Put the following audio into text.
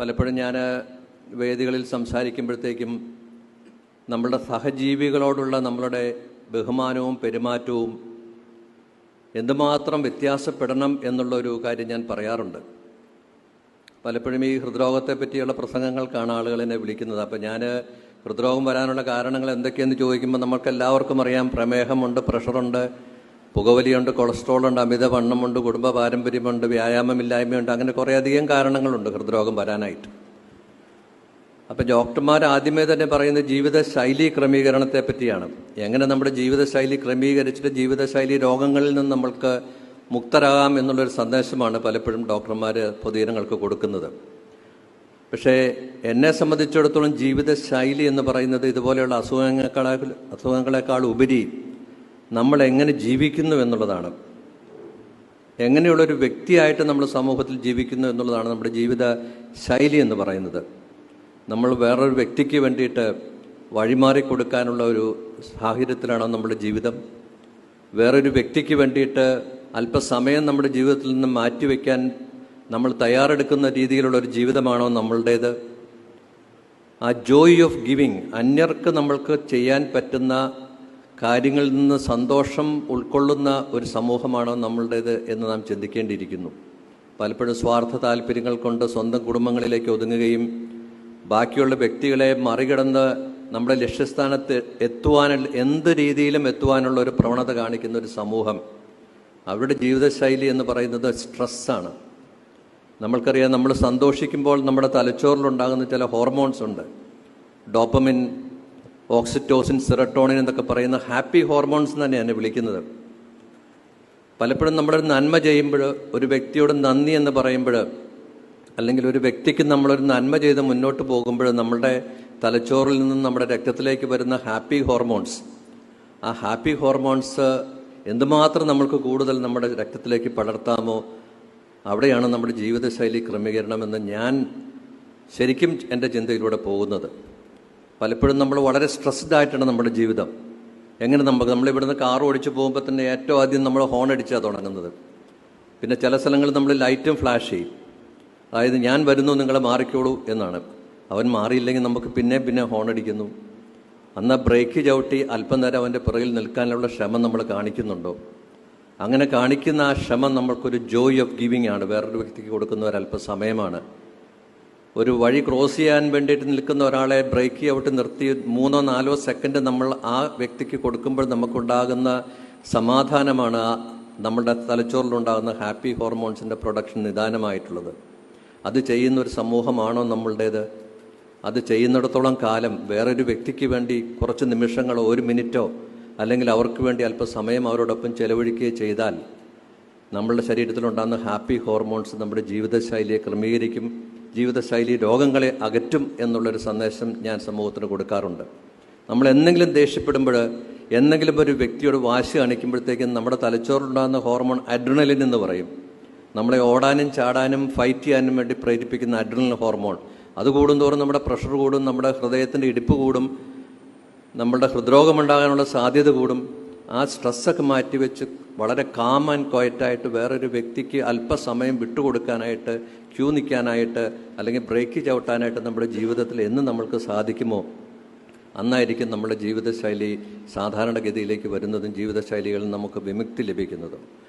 പലപ്പോഴും ഞാൻ വേദികളിൽ സംസാരിക്കുമ്പോഴത്തേക്കും നമ്മളുടെ സഹജീവികളോടുള്ള നമ്മളുടെ ബഹുമാനവും പെരുമാറ്റവും എന്തുമാത്രം വ്യത്യാസപ്പെടണം എന്നുള്ളൊരു കാര്യം ഞാൻ പറയാറുണ്ട്. പലപ്പോഴും ഈ ഹൃദ്രോഗത്തെ പറ്റിയുള്ള പ്രസംഗങ്ങൾക്കാണ് ആളുകൾ എന്നെ വിളിക്കുന്നത്. അപ്പം ഞാൻ ഹൃദ്രോഗം വരാനുള്ള കാരണങ്ങൾ എന്തൊക്കെയെന്ന് ചോദിക്കുമ്പോൾ നമുക്ക് എല്ലാവർക്കും അറിയാം. പ്രമേഹമുണ്ട് പ്രഷറുണ്ട് പുകവലിയുണ്ട് കൊളസ്ട്രോൾ ഉണ്ട് അമിതവണ്ണമുണ്ട് കുടുംബ പാരമ്പര്യമുണ്ട് വ്യായാമമില്ലായ്മയുണ്ട് അങ്ങനെ കുറേയധികം കാരണങ്ങളുണ്ട് ഹൃദ്രോഗം വരാനായിട്ട്. അപ്പം ഡോക്ടർമാർ ആദ്യമേ തന്നെ പറയുന്നത് ജീവിതശൈലി ക്രമീകരണത്തെ പറ്റിയാണ്. എങ്ങനെ നമ്മുടെ ജീവിതശൈലി ക്രമീകരിച്ചിട്ട് ജീവിതശൈലി രോഗങ്ങളിൽ നിന്ന് നമ്മൾക്ക് മുക്തരാകാം എന്നുള്ളൊരു സന്ദേശമാണ് പലപ്പോഴും ഡോക്ടർമാർ പൊതുജനങ്ങൾക്ക് കൊടുക്കുന്നത്. പക്ഷേ എന്നെ സംബന്ധിച്ചിടത്തോളം ജീവിതശൈലി എന്ന് പറയുന്നത് ഇതുപോലെയുള്ള അസുഖങ്ങളെക്കാൾ അസുഖങ്ങളെക്കാൾ ഉപരി നമ്മൾ എങ്ങനെ ജീവിക്കുന്നു എന്നുള്ളതാണ്. എങ്ങനെയുള്ളൊരു വ്യക്തിയായിട്ട് നമ്മൾ സമൂഹത്തിൽ ജീവിക്കുന്നു എന്നുള്ളതാണ് നമ്മുടെ ജീവിത ശൈലി എന്ന് പറയുന്നത്. നമ്മൾ വേറൊരു വ്യക്തിക്ക് വേണ്ടിയിട്ട് വഴിമാറി കൊടുക്കാനുള്ള ഒരു സാഹചര്യത്തിലാണോ നമ്മുടെ ജീവിതം. വേറൊരു വ്യക്തിക്ക് വേണ്ടിയിട്ട് അല്പസമയം നമ്മുടെ ജീവിതത്തിൽ നിന്ന് മാറ്റിവെക്കാൻ നമ്മൾ തയ്യാറെടുക്കുന്ന രീതിയിലുള്ള ഒരു ജീവിതമാണോ നമ്മളുടേത്? ആ ജോയ് ഓഫ് ഗിവിങ് അന്യർക്ക് നമ്മൾക്ക് ചെയ്യാൻ പറ്റുന്ന കാര്യങ്ങളിൽ നിന്ന് സന്തോഷം ഉൾക്കൊള്ളുന്ന ഒരു സമൂഹമാണോ നമ്മളുടേത് എന്ന് നാം ചിന്തിക്കേണ്ടിയിരിക്കുന്നു. പലപ്പോഴും സ്വാർത്ഥ താല്പര്യങ്ങൾ കൊണ്ട് സ്വന്തം കുടുംബങ്ങളിലേക്ക് ഒതുങ്ങുകയും ബാക്കിയുള്ള വ്യക്തികളെ മറികടന്ന് നമ്മുടെ ലക്ഷ്യസ്ഥാനത്ത് എത്തുവാനുള്ള എന്ത് രീതിയിലും എത്തുവാനുള്ള ഒരു പ്രവണത കാണിക്കുന്ന ഒരു സമൂഹം. അവരുടെ ജീവിതശൈലി എന്ന് പറയുന്നത് സ്ട്രെസ്സാണ്. നമ്മൾക്കറിയാം നമ്മൾ സന്തോഷിക്കുമ്പോൾ നമ്മുടെ തലച്ചോറിലുണ്ടാകുന്ന ചില ഹോർമോൺസ് ഉണ്ട്. ഡോപ്പമിൻ ഓക്സിറ്റോസിൻ സെറട്ടോണിൻ എന്നൊക്കെ പറയുന്ന ഹാപ്പി ഹോർമോൺസ് തന്നെയാണ് വിളിക്കുന്നത്. പലപ്പോഴും നമ്മളൊരു നന്മ ചെയ്യുമ്പോൾ ഒരു വ്യക്തിയോട് നന്ദി എന്ന് പറയുമ്പോൾ അല്ലെങ്കിൽ ഒരു വ്യക്തിക്ക് നമ്മളൊരു നന്മ ചെയ്ത് മുന്നോട്ട് പോകുമ്പോൾ നമ്മളുടെ തലച്ചോറിൽ നിന്നും നമ്മുടെ രക്തത്തിലേക്ക് വരുന്ന ഹാപ്പി ഹോർമോൺസ്. ആ ഹാപ്പി ഹോർമോൺസ് എന്തുമാത്രം നമ്മൾക്ക് കൂടുതൽ നമ്മുടെ രക്തത്തിലേക്ക് പടർത്താമോ അവിടെയാണ് നമ്മുടെ ജീവിതശൈലി ക്രമീകരണമെന്ന് ഞാൻ ശരിക്കും എന്റെ ചിന്തയിലൂടെ പോകുന്നത്. പലപ്പോഴും നമ്മൾ വളരെ സ്ട്രെസ്ഡ് ആയിട്ടാണ് നമ്മുടെ ജീവിതം. എങ്ങനെ നമുക്ക് നമ്മൾ ഇവിടുന്ന് കാർ ഓടിച്ച് പോകുമ്പോൾ തന്നെ ഏറ്റവും ആദ്യം നമ്മൾ ഹോൺ അടിച്ചാണ് തുടങ്ങുന്നത്. പിന്നെ ചില സ്ഥലങ്ങളിൽ നമ്മൾ ലൈറ്റും ഫ്ലാഷ് ചെയ്യും. അതായത് ഞാൻ വരുന്നു നിങ്ങളെ മാറിക്കോളൂ എന്നാണ്. അവൻ മാറിയില്ലെങ്കിൽ നമുക്ക് പിന്നെ പിന്നെ ഹോൺ അടിക്കുന്നു. അന്ന് ബ്രേക്ക് ചവിട്ടി അല്പം നേരം അവന്റെ പിറകിൽ നിൽക്കാനുള്ള ശ്രമം നമ്മൾ കാണിക്കുന്നുണ്ടോ? അങ്ങനെ കാണിക്കുന്ന ആ ശ്രമം നമ്മൾക്കൊരു ജോയ് ഓഫ് ഗിവിങ് ആണ്. വേറൊരു വ്യക്തിക്ക് കൊടുക്കുന്ന ഒരല്പ സമയമാണ്. ഒരു വഴി ക്രോസ് ചെയ്യാൻ വേണ്ടിയിട്ട് നിൽക്കുന്ന ഒരാളെ ബ്രേക്ക് ഔട്ട് നിർത്തി മൂന്നോ നാലോ സെക്കൻഡ് നമ്മൾ ആ വ്യക്തിക്ക് കൊടുക്കുമ്പോൾ നമുക്കുണ്ടാകുന്ന സമാധാനമാണ് നമ്മുടെ തലച്ചോറിലുണ്ടാകുന്ന ഹാപ്പി ഹോർമോൺസിന്റെ പ്രൊഡക്ഷൻ നിദാനമായിട്ടുള്ളത്. അത് ചെയ്യുന്ന ഒരു സമൂഹമാണോ നമ്മളുടേത്? അത് ചെയ്യുന്നിടത്തോളം കാലം വേറൊരു വ്യക്തിക്ക് വേണ്ടി കുറച്ച് നിമിഷങ്ങളോ ഒരു മിനിറ്റോ അല്ലെങ്കിൽ അവർക്ക് വേണ്ടി അല്പസമയം അവരോടൊപ്പം ചെലവഴിക്കുകയോ ചെയ്താൽ നമ്മളുടെ ശരീരത്തിലുണ്ടാകുന്ന ഹാപ്പി ഹോർമോൺസ് നമ്മുടെ ജീവിതശൈലിയെ ക്രമീകരിക്കും. ജീവിതശൈലി രോഗങ്ങളെ അകറ്റും എന്നുള്ളൊരു സന്ദേശം ഞാൻ സമൂഹത്തിന് കൊടുക്കാറുണ്ട്. നമ്മൾ എന്തെങ്കിലും ദേഷ്യപ്പെടുമ്പോൾ എന്തെങ്കിലും ഒരു വ്യക്തിയോട് വാശി കാണിക്കുമ്പോഴത്തേക്കും നമ്മുടെ തലച്ചോറിലുണ്ടാകുന്ന ഹോർമോൺ അഡ്രിനലിൻ എന്ന് പറയും. നമ്മളെ ഓടാനും ചാടാനും ഫൈറ്റ് ചെയ്യാനും വേണ്ടി പ്രേരിപ്പിക്കുന്ന അഡ്രിനൽ ഹോർമോൺ. അത് കൂടുന്തോറും നമ്മുടെ പ്രഷർ കൂടും നമ്മുടെ ഹൃദയത്തിന്റെ ഇടിപ്പ് കൂടും നമ്മളുടെ ഹൃദ്രോഗമുണ്ടാകാനുള്ള സാധ്യത കൂടും. ആ സ്ട്രെസ്സൊക്കെ മാറ്റിവെച്ച് വളരെ കാം ആൻഡ് ക്വയറ്റായിട്ട് വേറൊരു വ്യക്തിക്ക് അല്പസമയം വിട്ടുകൊടുക്കാനായിട്ട് ക്യൂ നിൽക്കാനായിട്ട് അല്ലെങ്കിൽ ബ്രേക്ക് ചവിട്ടാനായിട്ട് നമ്മുടെ ജീവിതത്തിൽ എന്ന് നമ്മൾക്ക് സാധിക്കുമോ? അന്നായിരിക്കും നമ്മുടെ ജീവിതശൈലി സാധാരണഗതിയിലേക്ക് വരുന്നതും ജീവിതശൈലികളിൽ നമുക്ക് വിമുക്തി ലഭിക്കുന്നതും.